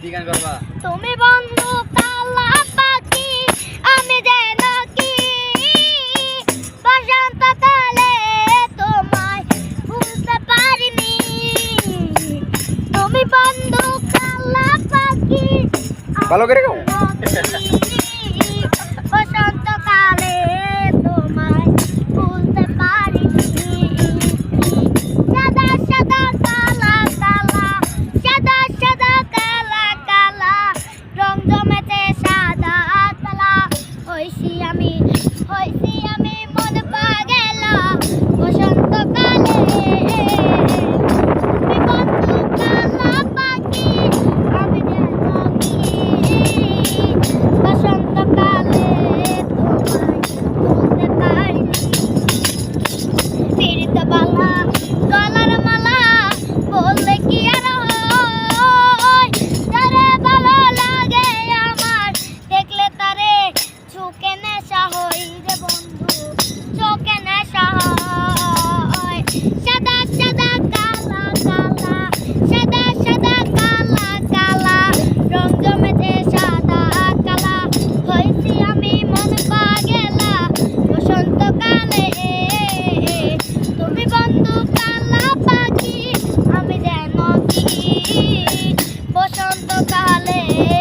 কি গান করবা? তুমি বন্ধু কালা পাখি আমি যেন কি? বসন্তকালে তোমায় ভুলতে পারিনি। তুমি বন্ধু কালা পাখি ভালো করে গাও। চিরকালে